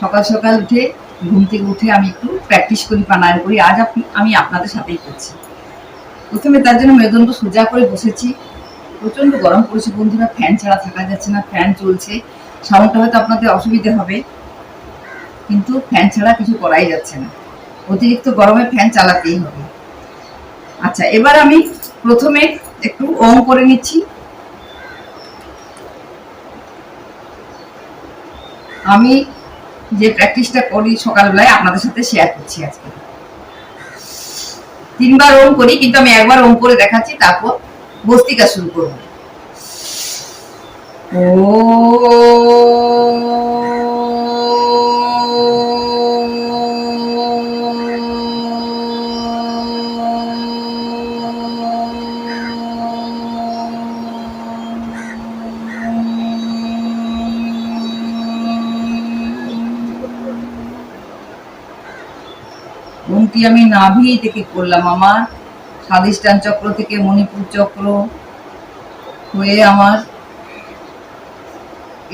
সকাল সকাল উঠে, ঘুম থেকে উঠে আমি একটু প্র্যাকটিস করি, প্রাণায়াম করি। আজ আপনি- আমি আপনাদের সাথেই করছি। প্রথমে তার জন্য মেরুদণ্ড সোজা করে বসেছি। প্রচণ্ড গরম পড়েছে বন্ধুরা ফ্যান ছাড়া থাকা যাচ্ছে না ফ্যান চলছে। সাউন্ডটা হয়তো আপনাদের অসুবিধে হবে, কিন্তু ফ্যান ছাড়া কিছু করাই যাচ্ছে না। অতিরিক্ত গরমে ফ্যান চালাতেই হবে। আচ্ছা এবার আমি প্রথমে একটু ওম করে নিচ্ছি। আমি যে প্র্যাকটিসটা করি সকালবেলায় আপনাদের সাথে শেয়ার করছি আজকে। তিনবার ওম করি, কিন্তু আমি একবার ওম করে দেখাচ্ছি, তারপর বস্তিকা শুরু করব। ওমটি আমি নাভি থেকে করলাম আমার? স্বাদিষ্টান চক্র থেকে মণিপুর চক্র হয়ে আমার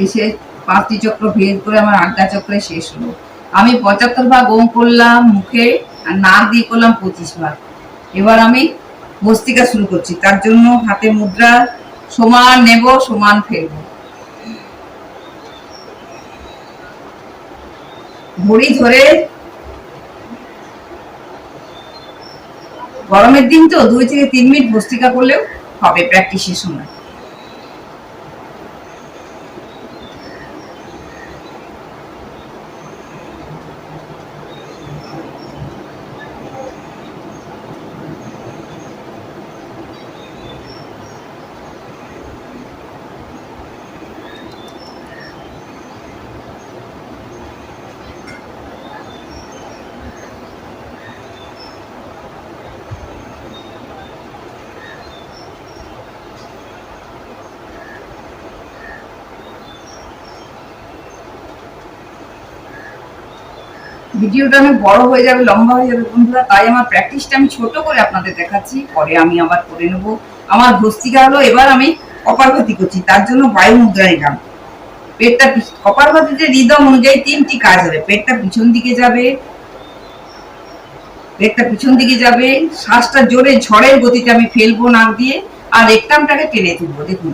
এসে পাঁচটি চক্র ভেদ করে আমার আজ্ঞা চক্রে শেষ হলো। আমি পঁচাত্তর ভাগ ওম করলাম মুখে আর নাক দিয়ে করলাম পঁচিশ ভাগ। এবার আমি বস্তিকা শুরু করছি। তার জন্য হাতে মুদ্রা, সমান নেব, সমান ফেলব। ঘড়ি ধরে গরমের দিন তো দুই থেকে তিন মিনিট বস্তিকা করলেও হবে প্র্যাকটিসের সময়। ভিডিওটা আমি বড় হয়ে যাবে, লম্বা হয়ে যাবে বন্ধুরা। তাই আমার প্র্যাকটিসটা আমি ছোট করে আপনাদের দেখাচ্ছি। পরে আমি আবার করে নেব। আমার ভস্তিকা হলো, এবার আমি কপালভাতি করছি। তার জন্য বায়ু মুদ্রা নিলাম পেটটা কপালভাতিতে রিদম অনুযায়ী তিনটি কাজ হবে। পেটটা পিছন দিকে যাবে, পেটটা পিছন দিকে যাবে। শ্বাসটা জোরে ঝড়ের গতিতে আমি ফেলব নাক দিয়ে, আর একটামটাকে টেনে তুলবো। দেখুন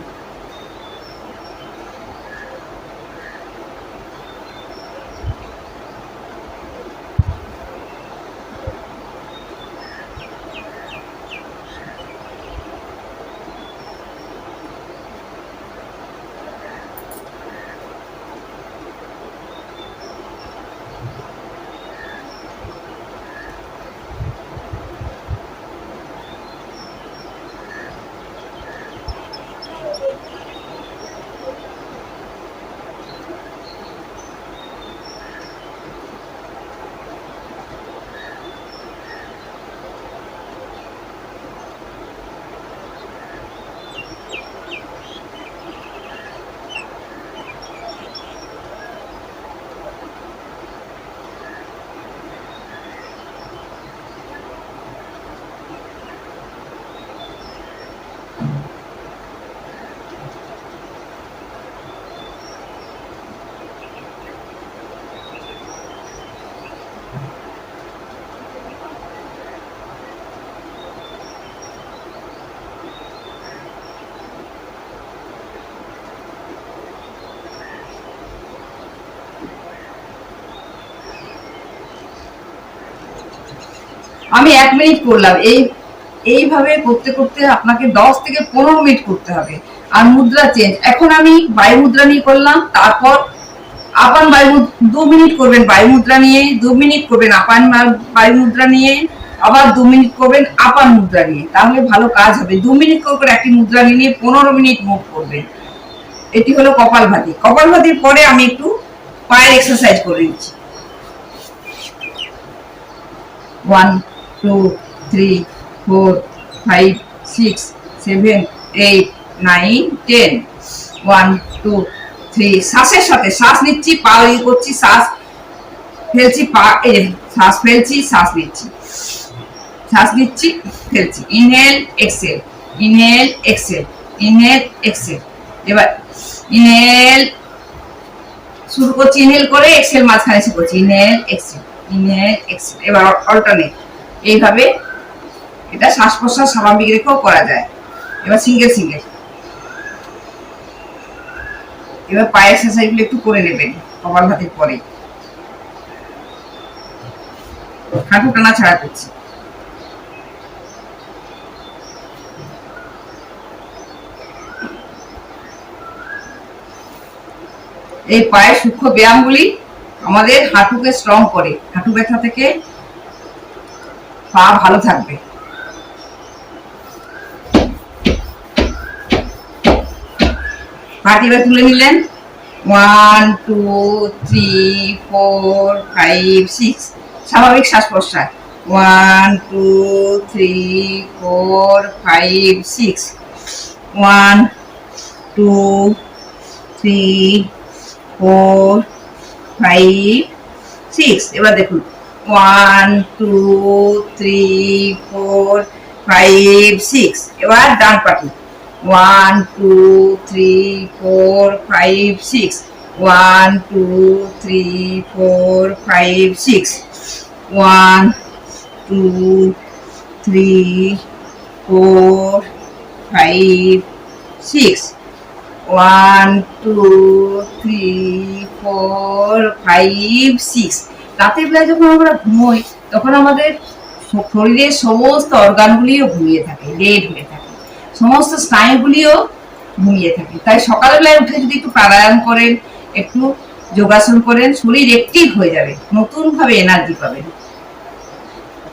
আমি এক মিনিট করলাম। এই, এইভাবে করতে করতে আপনাকে দশ থেকে পনেরো মিনিট করতে হবে। আর মুদ্রা চেঞ্জ এখন আমি বায়ু মুদ্রা নিয়ে করলাম, তারপর আপান বায়ু দু মিনিট করবেন বায়ু মুদ্রা নিয়ে, দু মিনিট করবেন আপান বায়ু মুদ্রা নিয়ে, আবার দু মিনিট করবেন আপান মুদ্রা নিয়ে। তাহলে ভালো কাজ হবে। দু মিনিট করে একটি মুদ্রা নিয়ে পনেরো মিনিট মুভ করবেন। এটি হলো কপাল ভাতি। কপালভাতি কপালভাতির পরে আমি একটু পায়ের এক্সারসাইজ করে নিচ্ছি। One two three four five six seven eight nine ten one two three শ্বাসের সাথে শ্বাস নিচ্ছি, পা করছি, শ্বাস ফেলছি, পা শ্বাস ফেলছি, শ্বাস নিচ্ছি। শ্বাস নিচ্ছি, ফেলছি। Inhale exhale inhale exhale inhale exhale এবার ইনহেল শুরু করছি ইনহেল করে এক্সেল মাঝখানে এসে করছি ইনহেল এক্সেল ইনহেল এক্সেল এবার অল্টারনেট এইভাবে এটা শ্বাস প্রশ্বাস স্বাভাবিক রেখেও করা যায়। এবার সিঙ্গেল সিঙ্গেল এবার পায়ের এক্সারসাইজগুলো একটু করে নেবেন, কপাল ভাতের পরে। হাঁটু টানা ছাড়া করছি। এই পায়ের সূক্ষ্ম ব্যায়ামগুলি আমাদের হাঁটুকে স্ট্রং করে। হাঁটু ব্যথা থেকে পা ভালো থাকবে। পাটি এবার তুলে নিলেন। One two three four five six স্বাভাবিক শ্বাস প্রশ্বাস। One two three four five six one two three four five six এবার দেখুন। One two three four five six এবার ডান পাটি। One two three four five six one two three four five six one two three four five six one two three four five six রাতের বেলা যখন আমরা ঘুমোই, তখন আমাদের শরীরের সমস্ত অর্গানগুলিও ঘুমিয়ে থাকে রেড হয়ে থাকে। সমস্ত স্নায়ুগুলিও ঘুমিয়ে থাকে। তাই সকালবেলায় উঠে যদি একটু প্রাণায়াম করেন, একটু যোগাসন করেন, শরীর অ্যাক্টিভ হয়ে যাবে নতুন ভাবে এনার্জি পাবেন।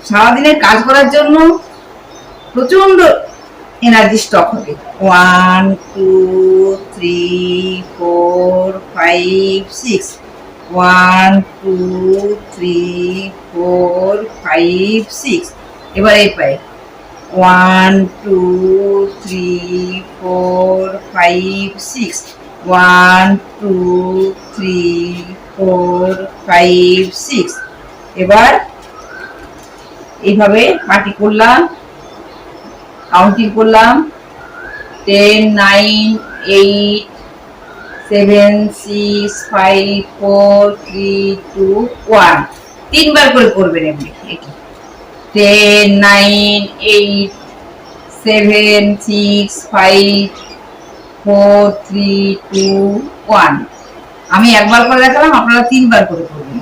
সারাদিনের কাজ করার জন্য প্রচণ্ড এনার্জি স্টক হবে। One two three four five six one two three four five six এবার এই পায়ে one two three four five six one two three four five six এবার এইভাবে পাটি করলাম কাউন্টিং করলাম। Ten nine eight seven six five four three two one তিনবার করে করবেন এমনি এটি ten nine eight seven six five four three two one আমি একবার করে দেখালাম, আপনারা তিনবার করে করবেন।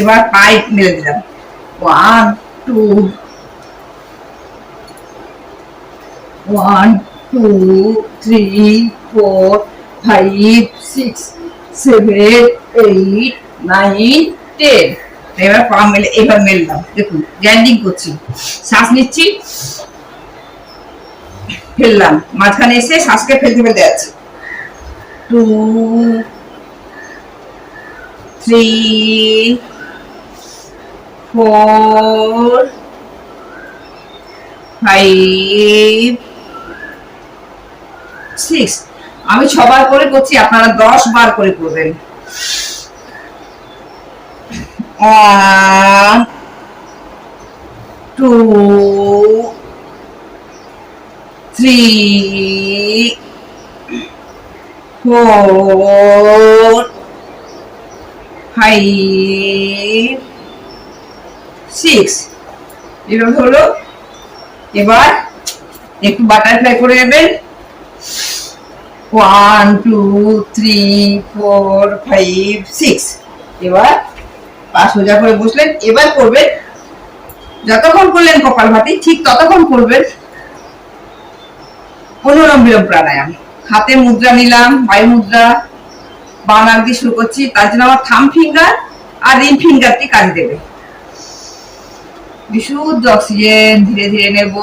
এবার পাইপ মেরে দিলাম। One two one two three four five six seven eight nine ten এবার পা মেলে এবার মেললাম। দেখুন গ্যান্ডিং করছি। শ্বাস নিচ্ছি। ফেললাম। মাঝখানে এসে শ্বাসকে ফেলতে ফেলতে যাচ্ছি। Two three four five six আমি ছবার করে করছি, আপনারা দশ বার করে করবেন। One two three four five six এভাবে হলো, এবার একটু বাটারফ্লাই করে নেবেন। One two three four five six এবার পা সোজা করে বসলেন। এবার করবেন যতক্ষণ করলেন কপাল ভাতি ঠিক ততক্ষণ করবেন অনুরম বিলোম প্রাণায়াম। হাতে মুদ্রা নিলাম বায়ু মুদ্রা হাত দিয়ে শুরু করছি। তার জন্য আমার থাম ফিঙ্গার আর রিং ফিঙ্গারটি কাজ দেবে। বিশুদ্ধ অক্সিজেন, ধীরে ধীরে নেব।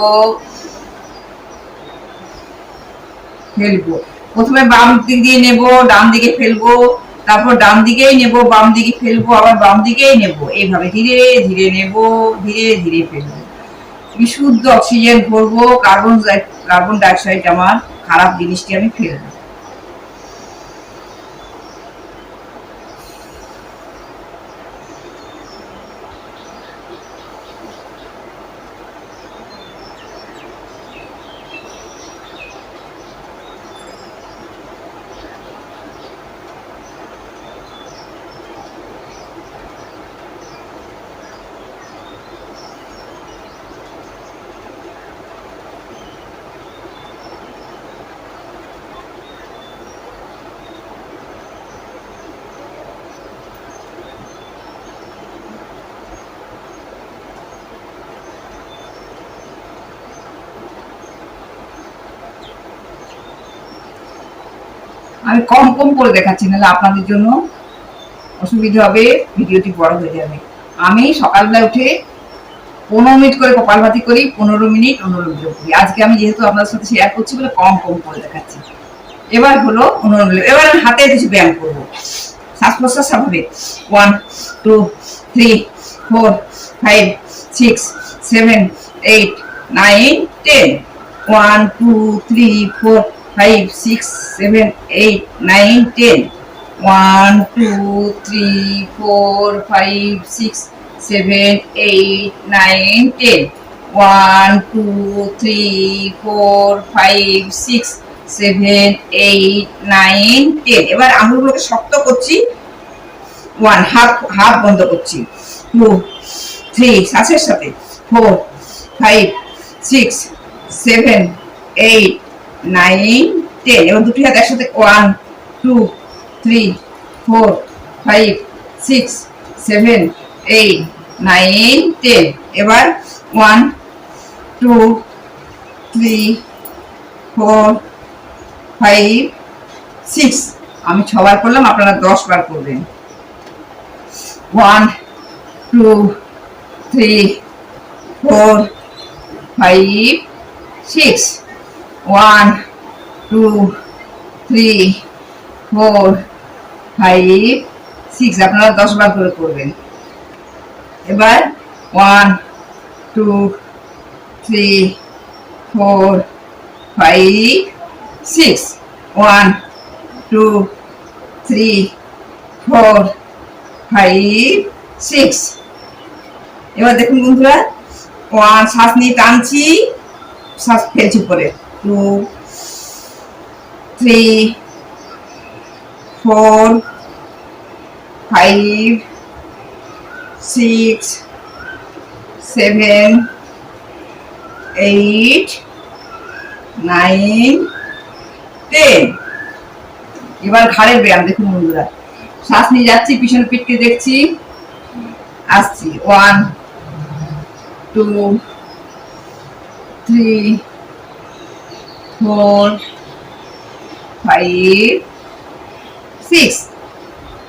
ফেলব। প্রথমে বাম দিক দিয়ে নেব, ডান দিকে ফেলব, তারপর ডান দিকেই নেব, বাম দিকে ফেলব, আবার বাম দিকেই নেব। এইভাবে ধীরে ধীরে নেব, ধীরে ধীরে ফেলব। বিশুদ্ধ অক্সিজেন ভরবো, কার্বন কার্বন ডাইঅক্সাইড আমার খারাপ জিনিসটি আমি ফেলব আমি কম কম করে দেখাচ্ছি, নাহলে আপনাদের জন্য অসুবিধা হবে, ভিডিওটি বড় হয়ে যাবে। আমি সকালবেলা উঠে পনেরো মিনিট করে কপালভাতি করি, পনেরো মিনিট অনুলোম বিলোম করি আজকে আমি যেহেতু আপনার সাথে শেয়ার করছি বলে কম কম করে দেখাচ্ছি। এবার হলো বিলোম এবার আমি হাতে কিছু ব্যায়াম করব। শ্বাস প্রশ্বাস স্বাভাবিক। One two three four five six seven eight nine ten one two three four five six seven eight nine ten one two three four five six seven eight nine ten one two three four five six seven eight nine ten এবার আঙুলগুলোকে শক্ত করছি। One half half বন্ধ করছি। Two three শ্বাসের সাথে। Four five six seven eight nine, ten, এবার দুটি হাত একসাথে one two three four five six seven eight nine ten এবার one two three four five six আমি ছবার করলাম, আপনারা দশ বার করবেন। One two three four five six one two three four five six আপনারা দশ বার করে করবেন এবার one two three four five six one two three four five six এবার দেখুন বন্ধুরা শ্বাস নিয়ে টানছি, শ্বাস ফেলছি পরে two three four five six seven eight nine ten এবার ঘাড়ের ব্যায়াম, দেখুন বন্ধুরা। শ্বাস নিয়ে যাচ্ছি, পিছনে পিঠকে দেখছি। আসছি। One two three four five six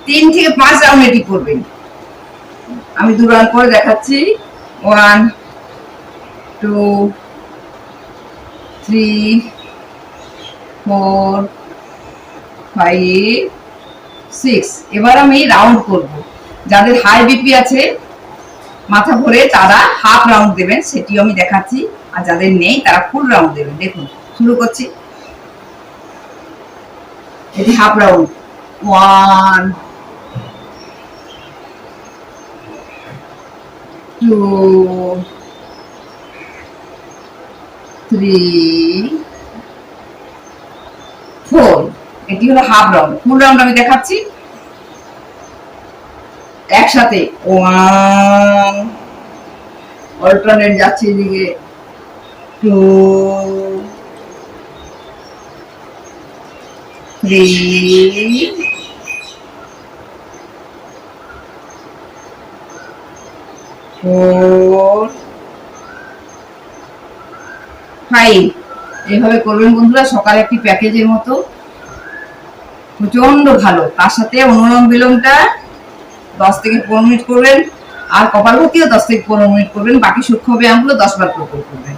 তিন থেকে পাঁচ রাউন্ড এটি করবেন আমি দু রাউন্ড করে দেখাচ্ছি। One two three four five six এবার আমি রাউন্ড করব। যাদের হাই বিপি আছে, মাথা ভরে তারা হাফ রাউন্ড দেবেন, সেটিও আমি দেখাচ্ছি। আর যাদের নেই, তারা ফুল রাউন্ড দেবেন। দেখুন। শুরু করছি। এটি half round. One two three four এটি হলো হাফ রাউন্ড। ফুল রাউন্ড আমি দেখাচ্ছি। একসাথে। ওয়ান অল্টারনেট যাচ্ছে এদিকে। টু এইভাবে করবেন বন্ধুরা, সকালে একটি প্যাকেজের মতো। প্রচণ্ড ভালো। তার সাথে অনুলোম বিলোমটা দশ থেকে পনেরো মিনিট করবেন। আর কপালভতিও দশ থেকে পনেরো মিনিট করবেন। বাকি সূক্ষ্ম ব্যায়ামগুলো দশ বার করে করে করবেন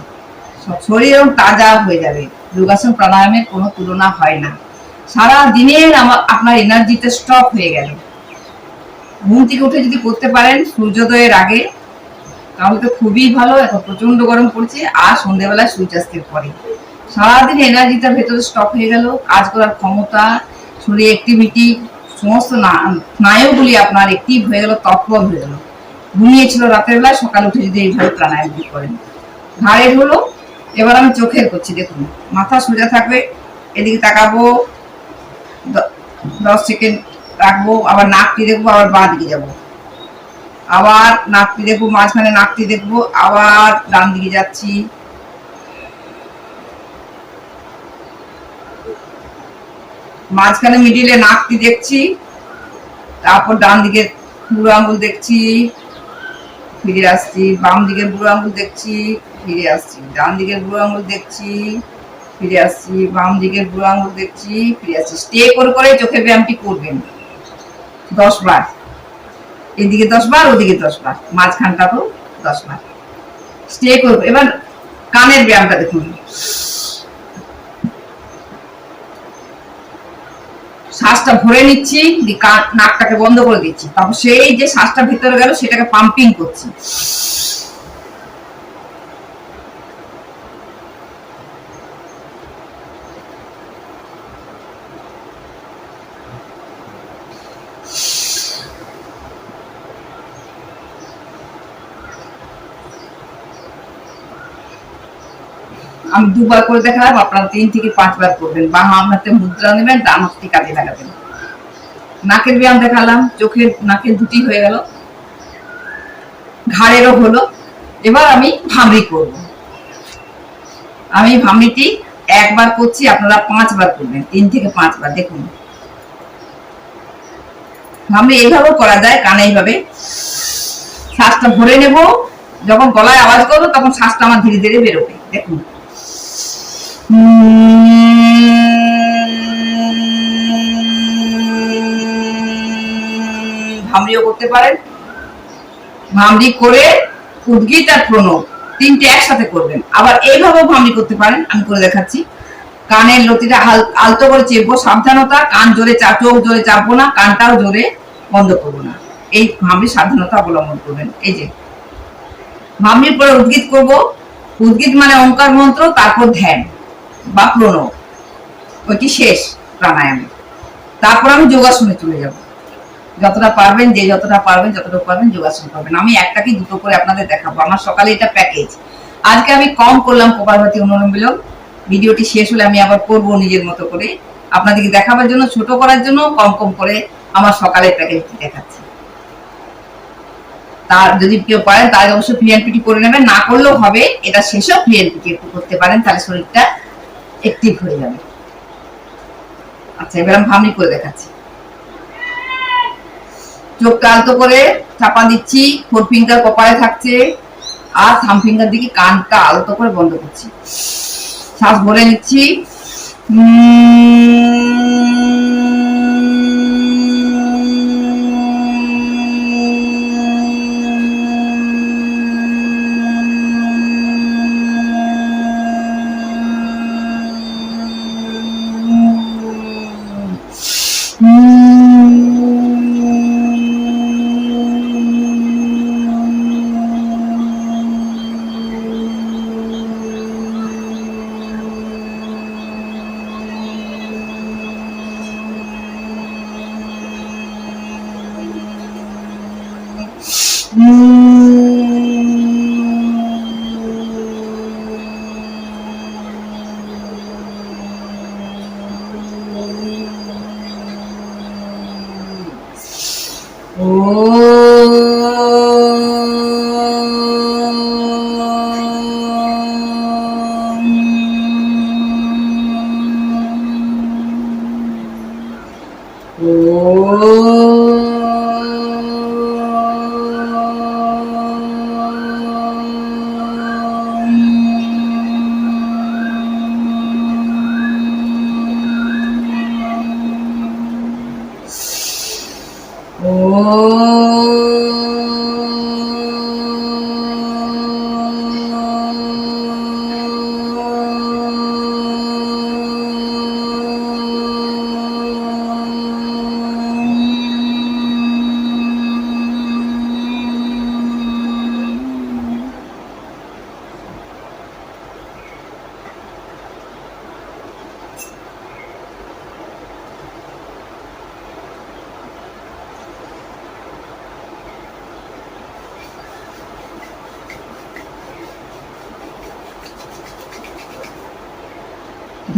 শরীর এবং তাজা হয়ে যাবে। যোগাসন প্রাণায়ামের কোনো তুলনা হয় না। সারা দিনের আপনার এনার্জিতে স্টক হয়ে গেল। ঘুম থেকে উঠে যদি করতে পারেন, সূর্যোদয়ের আগে, তাহলে তো খুবই ভালো। এখন প্রচণ্ড গরম পড়ছে, আর সন্ধ্যেবেলায় সূর্যাস্তের পরে। সারাদিন এনার্জিটা ভেতরে স্টক হয়ে গেল, কাজ করার ক্ষমতা, শরীর অ্যাক্টিভিটি সমস্ত স্নায়ুগুলি আপনার অ্যাক্টিভ হয়ে গেল, তৎপর হয়ে গেল। ঘুমিয়েছিল রাতের বেলায়, সকাল উঠে যদি এইভাবে প্রাণায়াম করেন। ঘাড়ের হলো এবার আমি চোখের করছি, দেখুন। মাথা সোজা থাকবে, এদিকে তাকাবো দশ সেকেন্ড রাখব, আবার নাকটি দেখব, আবার বাঁ দিকে যাব। আবার নাকটি দেখব, মাঝখানে নাকটি দেখব, আবার ডান দিকে যাচ্ছি। মাঝখানে মিডিলে নাকটি দেখছি, তারপর ডান দিকে বুড়ো আঙুল দেখছি, ফিরে আসছি। বাম দিকের বুড়ো আঙুল দেখছি, ফিরে আসছি। ডান দিকের বুড়ো আঙুল দেখছি। ফিরে আসছি, বাম দিকের বুড়ো আঙুল দেখছি, ফিরে আসছি। স্টে করে করে চোখের ব্যায়ামটি করবেন। দশ বার। এদিকে দশ বার, ওদিকে দশ বার। মাঝখানটাতেও দশ বার। স্টে করব এবার কানের ব্যায়ামটা দেখুন। শ্বাসটা ভরে নিচ্ছি নাকটাকে বন্ধ করে দিচ্ছি। তারপর সেই যে শ্বাসটা ভিতরে গেল, সেটাকে পাম্পিং করছি। আমি দুবার করে দেখালাম, আপনারা তিন থেকে পাঁচবার করবেন। বা হাতে মুদ্রা নেবেন, ডান হাতটি কাজে লাগাবেন। নাকের ব্যায়াম দেখালাম, চোখের নাকের দুটি হয়ে গেল। ঘাড়েরও হলো। এবার আমি ভামড়ি করব। আমি ভামড়িটি একবার করছি, আপনারা পাঁচবার করবেন, তিন থেকে পাঁচবার, দেখুন। ভামড়ি এইভাবেও করা যায়, কানে এইভাবে। শ্বাসটা ভরে নেব, যখন গলায় আওয়াজ করব, তখন শ্বাসটা আমার ধীরে ধীরে বেরোবে, দেখুন। ভামরিও করতে পারেন। ভামরি করে উদ্গীত আর প্রণব তিনটে একসাথে করবেন। আবার এইভাবেও ভামরি করতে পারেন, আমি করে দেখাচ্ছি। কানের লতিটা আলতো করে চেপবো, সাবধানতা, কান জোরে চাপ চোখ জোরে চাপবো না, কানটাও জোরে বন্ধ করব না। এই ভামরি সাবধানতা অবলম্বন করবেন। এই যে, ভামরির পরে উদ্গীত করব। উদ্গীত মানে ওঙ্কার মন্ত্র, তারপর ধ্যান। বা প্রণব। ওইটি শেষ প্রাণায়ামে। তারপর আমি যোগাসনে চলে যাব। যতটা পারবেন, যে যতটা পারবেন যতটা পারবেন যোগাসন করবেন। আমি একটা কি দুটো করে আপনাদের দেখাবো। আমার সকালে এটা প্যাকেজ আজকে আমি কম করলাম কপালভাতি অনুরম বিলোম। ভিডিওটি শেষ হলে আমি আবার করব নিজের মতো করে। আপনাদেরকে দেখাবার জন্য, ছোট করার জন্য কম কম করে আমার সকালের প্যাকেজটি দেখাচ্ছি। তার যদি কেউ পারেন তাহলে অবশ্যই পিএনপিটি করে নেবেন। না করলেও হবে। এটা শেষেও পিএনপিটি একটু করতে পারেন। তাহলে শরীরটা অ্যাক্টিভ হয়ে যাবে আচ্ছা এবার আমি ভামনি করে দেখাচ্ছি। চোখটা আলতো করে চাপা দিচ্ছি, ফোর ফিঙ্গার কপালে থাকছে, আর থাম ফিঙ্গার দিকে কানটা আলতো করে বন্ধ করছি। শ্বাস ভরে নিচ্ছি।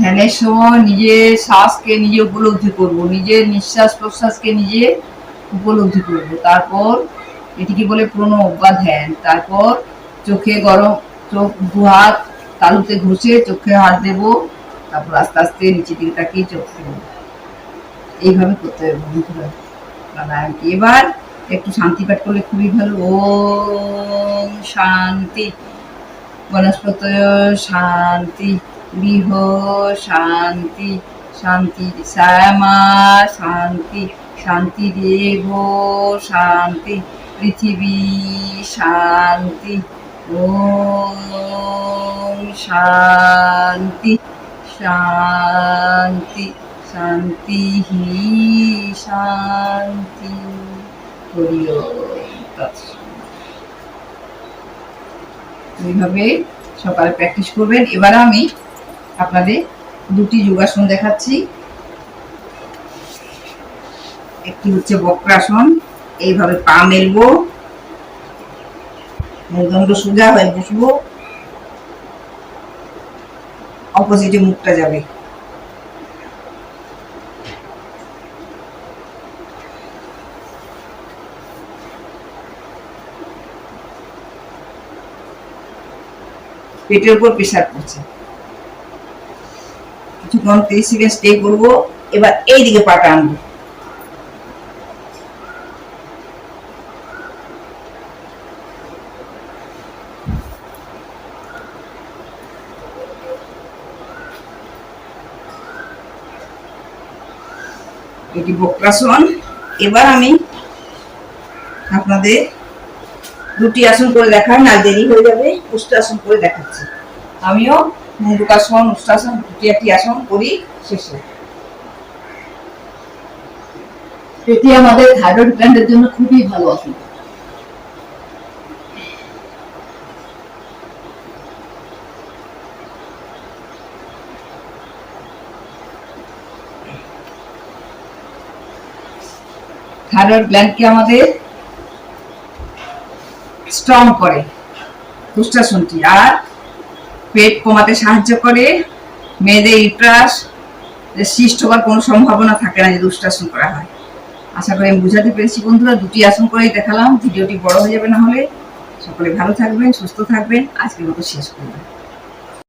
ধ্যানের সময় নিজের শ্বাসকে নিজে উপলব্ধি করব নিজের নিঃশ্বাস প্রশ্বাসকে নিজে উপলব্ধি করব। তারপর এটিকে বলে প্রণব বা ধ্যান? তারপর চোখে গরম, চোখ দু হাত তালুতে ঘষে চোখে হাত দেব, তারপর আস্তে আস্তে নিচের দিকে তাকিয়ে চোখ দেব এইভাবে করতে হবে বন্ধুরা। প্রাণায়ামটি এবার একটু শান্তি পাঠ করলে খুবই ভালো। ও শান্তি। বনস্পত শান্তি। গৃহ শান্তি শান্তি শ্যামা, শান্তি শান্তি দেব, শান্তি, পৃথিবী শান্তি ও শান্তি শান্তি শান্তি হি শান্তি। এইভাবে সকালে প্র্যাকটিস করবেন। এবার আমি আপনাদের দুটি যোগাসন দেখাচ্ছি। একটি হচ্ছে বক্রাসন, এইভাবে পা মেলবো। মেরুদণ্ড সোজা হয়ে বসবো। অপোজিটে মুখটা যাবে। পেটের উপর প্রেশার পড়ছে। কিছুক্ষণ তিরিশ সেকেন্ড স্টে করব এবার এই দিকে পাটা আনব। এটি বক্রাসন। এবার আমি আপনাদের দুটি আসন করে দেখান না দেরি হয়ে যাবে উষ্ট্রাসন করে দেখাচ্ছি। আমিও মুন্ডুকাসন উষ্ট্রাসন দুটি আসন করি শেষে। এটি আমাদের থাইরয়েড গ্ল্যান্ডের জন্য খুবই ভালো আসন। থাইরয়েড গ্ল্যান্ডকে আমাদের? স্ট্রং করে। উষ্ট্রাসনটি আর পেট কমাতে সাহায্য করে। মেয়েদের ইট্রাস সৃষ্ট হওয়ার কোনো সম্ভাবনা থাকে না যে দুষ্টাসন করা হয়। আশা করি আমি বুঝাতে পেরেছি বন্ধুরা, দুটি আসন করেই দেখালাম। ভিডিওটি বড় হয়ে যাবে না হলে। সকলে ভালো থাকবেন, সুস্থ থাকবেন। আজকের মতো শেষ করবেন